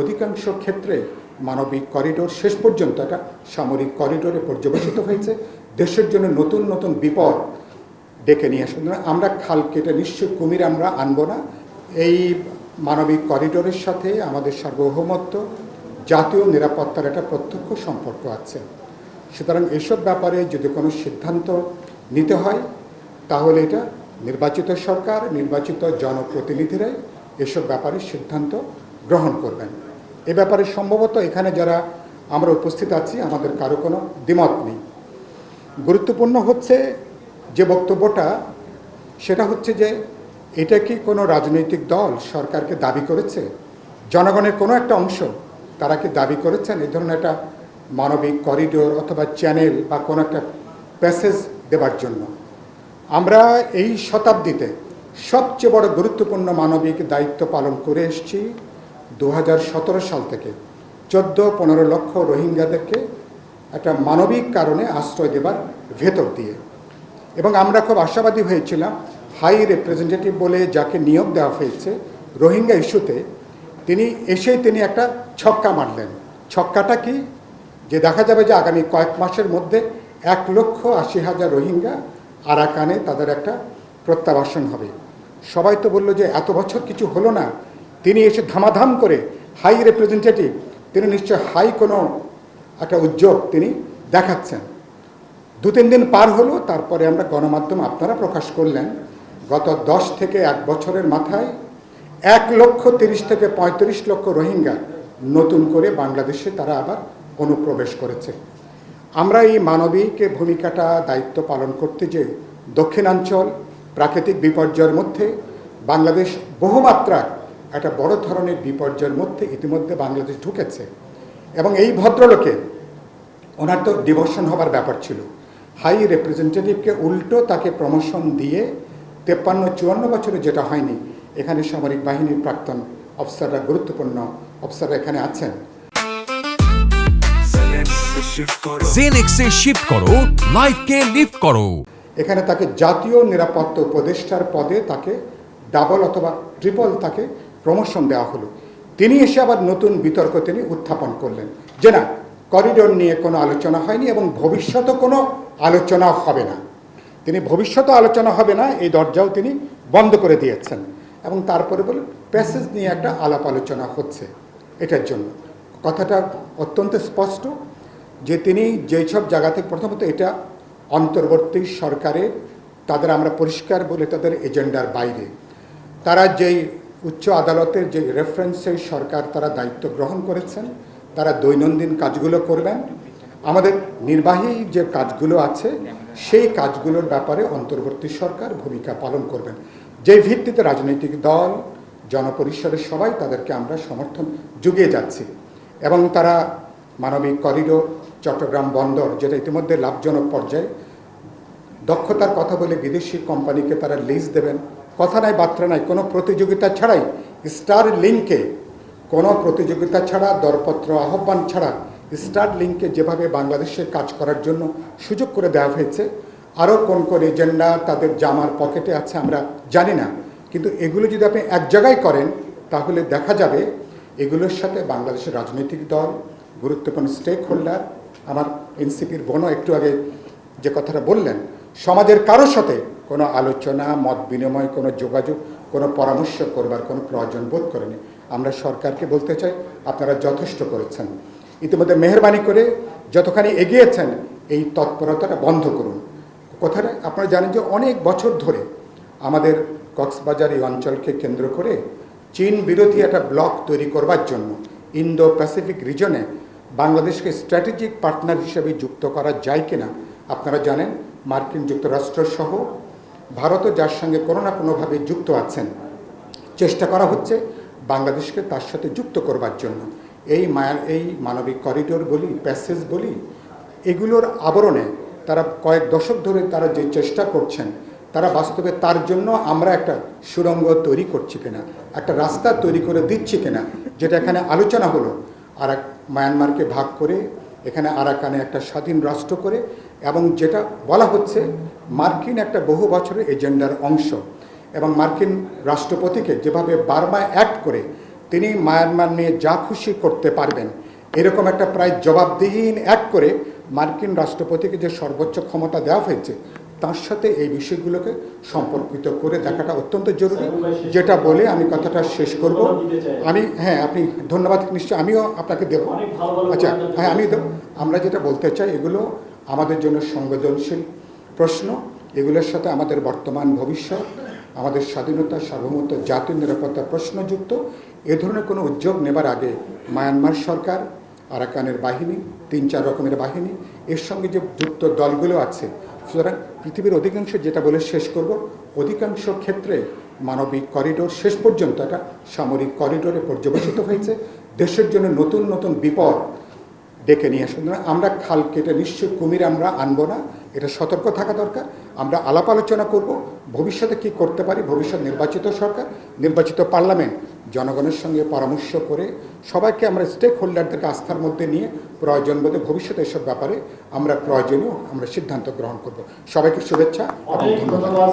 অধিকাংশ ক্ষেত্রে মানবিক করিডোর শেষ পর্যন্ত একটা সামরিক করিডোরে পর্যবেসিত হয়েছে। দেশের জন্য নতুন নতুন বিপদ ডেকে নিয়ে আসুন আমরা খাল কেটে নিশ্চয় কুমির আমরা আনব না। এই মানবিক করিডোরের সাথে আমাদের সার্বভৌমত্ব, জাতীয় নিরাপত্তার একটা প্রত্যক্ষ সম্পর্ক আছে। সুতরাং এসব ব্যাপারে যদি কোনো সিদ্ধান্ত নিতে হয়, তাহলে এটা নির্বাচিত সরকার, নির্বাচিত জনপ্রতিনিধিরাই এসব ব্যাপারে সিদ্ধান্ত গ্রহণ করবেন। এ ব্যাপারে সম্ভবত এখানে যারা আমরা উপস্থিত আছি, আমাদের কারও কোনো দ্বিমত নেই। গুরুত্বপূর্ণ হচ্ছে যে বক্তব্যটা, সেটা হচ্ছে যে এটা কি কোনো রাজনৈতিক দল সরকারকে দাবি করেছে? জনগণের কোনো একটা অংশ তারা কি দাবি করেছেন? এই ধরনের একটা মানবিক করিডোর অথবা চ্যানেল বা কোনো একটা প্যাসেজ দেবার জন্য। আমরা এই শতাব্দীতে সবচেয়ে বড় গুরুত্বপূর্ণ মানবিক দায়িত্ব পালন করে এসেছি দু হাজার সতেরো সাল থেকে চোদ্দ পনেরো লক্ষ রোহিঙ্গাদেরকে একটা মানবিক কারণে আশ্রয় দেবার ভেতর দিয়ে। এবং আমরা খুব আশাবাদী হয়েছিলাম হাই রিপ্রেজেন্টেটিভ বলে যাকে নিয়োগ দেওয়া হয়েছে, রোহিঙ্গা ইস্যুতে, তিনি এসেই তিনি একটা ছক্কা মারলেন। ছক্কাটা কি? যে দেখা যাবে যে আগামী কয়েক মাসের মধ্যে এক লক্ষ আশি হাজার রোহিঙ্গা আরাকানে তাদের একটা প্রত্যাবাসন হবে। সবাই তো বলল যে এত বছর কিছু হলো না তিনি এসে ধামাধাম করে হাই রিপ্রেজেন্টেটিভ তিনি নিশ্চয় হাই কোনো একটা উদ্যোগ তিনি দেখাচ্ছেন। দু, তিন দিন পার হলো, তারপরে আমরা গণমাধ্যম আপনারা প্রকাশ করলেন। গত দশ থেকে এক বছরের মাথায় এক লক্ষ তিরিশ থেকে পঁয়ত্রিশ লক্ষ রোহিঙ্গা নতুন করে বাংলাদেশে তারা আবার অনুপ্রবেশ করেছে। আমরা এই মানবিক ভূমিকাটা দায়িত্ব পালন করতে যে দক্ষিণাঞ্চল প্রাকৃতিক বিপর্যয়ের মধ্যে বাংলাদেশ বহুমাত্রার একটা বড় ধরনের বিপর্যয়ের মধ্যে ইতিমধ্যে বাংলাদেশ ঢুকেছে। এবং এই ভদ্রলোকে ওনার তো ডিভোশন হবার ব্যাপার ছিল। হাই রিপ্রেজেন্টেটিভকে উল্টো তাকে প্রমোশন দিয়ে তেপ্পান্ন চুয়ান্ন বছরে যেটা হয়নি এখানে সামরিক বাহিনীর প্রাক্তন অফিসাররা গুরুত্বপূর্ণ অফিসাররা এখানে আছেন। জেনেক্সে শিফট করো লাইফকে লিফট করো। এখানে তাকে জাতীয় নিরাপত্তা উপদেষ্টার পদে তাকে ডাবল অথবা ট্রিপল তাকে প্রমোশন দেওয়া হলো। তিনি এসে আবার নতুন বিতর্ক তিনি উত্থাপন করলেন। যে না, করিডোর নিয়ে কোনো আলোচনা হয়নি এবং ভবিষ্যতে কোনো আলোচনা হবে না। তিনি ভবিষ্যতে আলোচনা হবে না, এই দরজাও তিনি বন্ধ করে দিয়েছেন এবং তারপরে বলে প্যাসেজ নিয়ে একটা আলাপ আলোচনা হচ্ছে এটার জন্য। কথাটা অত্যন্ত স্পষ্ট যে তিনি যেই সব জায়গা থেকে প্রথমত এটা অন্তর্বর্তী সরকারের, তাদের আমরা পরিষ্কার বলে তাদের এজেন্ডার বাইরে। তারা যেই উচ্চ আদালতের যে রেফারেন্সে সরকার তারা দায়িত্ব গ্রহণ করেছেন, তারা দৈনন্দিন কাজগুলো করবেন। আমাদের নির্বাহী যে কাজগুলো আছে, সেই কাজগুলোর ব্যাপারে অন্তর্বর্তী সরকার ভূমিকা পালন করবেন। যেই ভিত্তিতে রাজনৈতিক দল, জনপরিষদের সবাই তাদেরকে আমরা সমর্থন জুগিয়ে যাচ্ছি। এবং তারা মানবিক করিডোর, চট্টগ্রাম বন্দর, যেটা ইতিমধ্যে লাভজনক পর্যায়ে, দক্ষতার কথা বলে বিদেশি কোম্পানিকে তারা লিজ দেবেন। কথা নাই, বার্তা নাই, কোনো প্রতিযোগিতা ছাড়াই স্টার লিঙ্কে কোনো প্রতিযোগিতা ছাড়া, দরপত্র, আহ্বান ছাড়া স্টার লিঙ্কে যেভাবে বাংলাদেশে কাজ করার জন্য সুযোগ করে দেওয়া হয়েছে, আরও কোন কোন এজেন্ডা তাদের জামার পকেটে আছে আমরা জানি না। কিন্তু এগুলো যদি আপনি এক জায়গায় করেন, তাহলে দেখা যাবে এগুলোর সাথে বাংলাদেশের রাজনৈতিক দল, গুরুত্বপূর্ণ স্টেক হোল্ডার আমার এনসিপির বোনও একটু আগে যে কথাটা বললেন সমাজের কারোর সাথে কোনো আলোচনা, মত বিনিময়, কোনো যোগাযোগ, কোনো পরামর্শ করবার কোনো প্রয়োজন বোধ করেনি। আমরা সরকারকে বলতে চাই, আপনারা যথেষ্ট করেছেন। ইতিমধ্যে মেহরবানি করে যতখানি এগিয়েছেন, এই তৎপরতাটা বন্ধ করুন। কথাটা আপনারা জানেন যে অনেক বছর ধরে আমাদের কক্সবাজার এই অঞ্চলকে কেন্দ্র করে চীন বিরোধী একটা ব্লক তৈরি করবার জন্য ইন্দো প্যাসিফিক রিজনে বাংলাদেশকে স্ট্র্যাটেজিক পার্টনার হিসেবে যুক্ত করা যায় কিনা, আপনারা জানেন। মার্কিন যুক্তরাষ্ট্র সহ ভারতও যার সঙ্গে কোনো না কোনোভাবে যুক্ত আছেন, চেষ্টা করা হচ্ছে বাংলাদেশকে তার সাথে যুক্ত করবার জন্য। এই মায়ার এই মানবিক করিডোর বলি, প্যাসেজ বলি, এগুলোর আবরণে তারা কয়েক দশক ধরে তারা যে চেষ্টা করছেন, তারা বাস্তবে তার জন্য আমরা একটা সুড়ঙ্গ তৈরি করছি কিনা, একটা রাস্তা তৈরি করে দিচ্ছি কিনা, যেটা এখানে আলোচনা হলো। আর মায়ানমারকে ভাগ করে, এখানে আরাকানে একটা স্বাধীন রাষ্ট্র করে এবং যেটা বলা হচ্ছে মার্কিন একটা বহু বছরের এজেন্ডার অংশ। এবং মার্কিন রাষ্ট্রপতিকে যেভাবে বার্মা অ্যাক্ট করে তিনি মায়ানমার নিয়ে যা খুশি করতে পারবেন। এরকম একটা প্রায় জবাবদিহীন এক করে মার্কিন রাষ্ট্রপতিকে যে সর্বোচ্চ ক্ষমতা দেওয়া হয়েছে তার সাথে এই বিষয়গুলোকে সম্পর্কিত করে দেখাটা অত্যন্ত জরুরি। যেটা বলে আমি কথাটা শেষ করব। আমি হ্যাঁ আপনি ধন্যবাদ নিশ্চয় আমিও আপনাকে দেব। আচ্ছা হ্যাঁ আমি দেব। আমরা যেটা বলতে চাই এগুলো আমাদের জন্য সংবেদনশীল প্রশ্ন। এগুলোর সাথে আমাদের বর্তমান ভবিষ্যৎ, আমাদের স্বাধীনতা, সার্বভৌমত্ব জাতীয় নিরাপত্তা প্রশ্নযুক্ত। এ ধরনের কোনো উদ্যোগ নেবার আগে মায়ানমার সরকার, আরাকানের বাহিনী, তিন চার রকমের বাহিনী, এর সঙ্গে যে যুক্ত দলগুলো আছে, সুতরাং পৃথিবীর অধিকাংশ যেটা বলে শেষ করব, অধিকাংশ ক্ষেত্রে মানবিক করিডোর শেষ পর্যন্ত, একটা সামরিক করিডোরে পর্যবেসিত হয়েছে। দেশের জন্য নতুন নতুন বিপদ ডেকে নিয়ে আসুন। আমরা খাল কেটে নিশ্চয়ই কুমির আমরা আনব না, এটা সতর্ক থাকা দরকার। আমরা আলাপ আলোচনা করব, ভবিষ্যতে কি করতে পারি, ভবিষ্যৎ নির্বাচিত সরকার, নির্বাচিত পার্লামেন্ট, জনগণের সঙ্গে পরামর্শ করে, সবাইকে আমরা স্টেক হোল্ডারদেরকে আস্থার মধ্যে নিয়ে প্রয়োজন বোধে ভবিষ্যতে এসব ব্যাপারে আমরা প্রয়োজনীয় আমরা সিদ্ধান্ত গ্রহণ করব। সবাইকে শুভেচ্ছা এবং ধন্যবাদ।